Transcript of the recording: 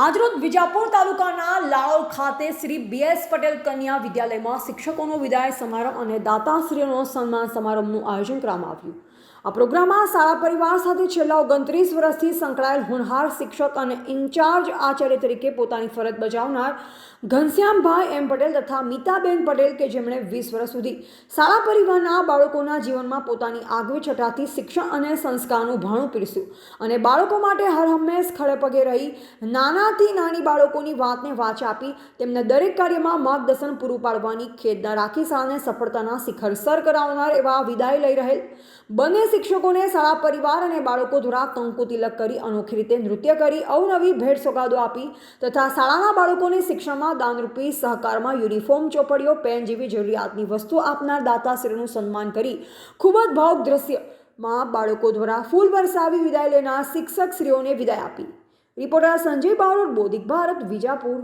આજરોજ વિજાપુર તાલુકાના લાળોલ ખાતે શ્રી બીએસ પટેલ કન્યા વિદ્યાલયમાં શિક્ષકોનો વિદાય સમારંભ અને દાતાશ્રીઓનો સન્માન સમારંભનું આયોજન કરવામાં આવ્યું. આ પ્રોગ્રામમાં શાળા પરિવાર સાથે છેલ્લા ઓગણત્રીસ વર્ષથી સંકળાયેલ હોનહાર શિક્ષક અને ઇન્ચાર્જ આચાર્ય તરીકે પોતાની ફરજ બજાવનાર ઘનશ્યામભાઈ એમ પટેલ તથા મીતાબેન પટેલ કે જેમણે વીસ વર્ષ સુધી શાળા પરિવારના બાળકોના જીવનમાં પોતાની આગવી છટાથી શિક્ષણ અને સંસ્કારનું ભાણું પીરસ્યું અને બાળકો માટે હર હંમેશ ખડે પગે રહી નાનાથી નાની બાળકોની વાતને વાચ આપી તેમને દરેક કાર્યમાં માર્ગદર્શન પૂરું પાડવાની ખેદના રાખી શાળાને સફળતાના શિખર સર કરાવનાર એવા વિદાય લઈ રહેલ. બંને શિક્ષકોને શાળા પરિવાર અને બાળકો દ્વારા કંકુ તિલક કરી અનોખી રીતે નૃત્ય કરી, અવનવી ભેટ સોગાદો આપી તથા શાળાના બાળકોને શિક્ષણમાં દાનરૂપી સહકારમાં યુનિફોર્મ ચોપડીઓ, પેન જેવી જરૂરિયાતની વસ્તુ આપનાર દાતાશ્રીનું સન્માન કરી ખૂબ જ ભાવુક દ્રશ્યમાં બાળકો દ્વારા ફૂલ વરસાવી વિદાય લેનાર શિક્ષક શ્રીઓને વિદાય આપી. રિપોર્ટર સંજય બારોટ, બોધિક ભારત, વિજાપુર.